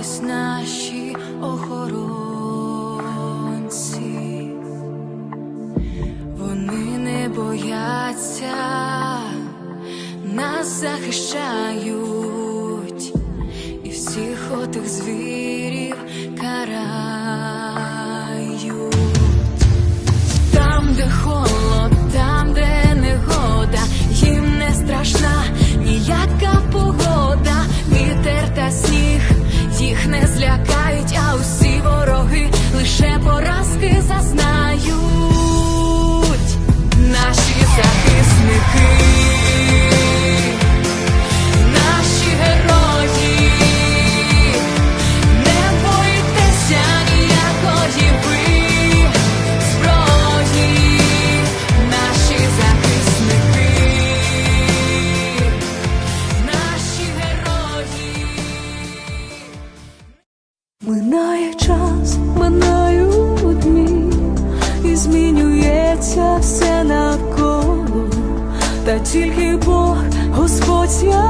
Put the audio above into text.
Ось наші охоронці, вони не бояться, нас захищають, і всіх отих звірів карають. Час, минають дні, і змінюється все навколо, та тільки Бог, Господь святий,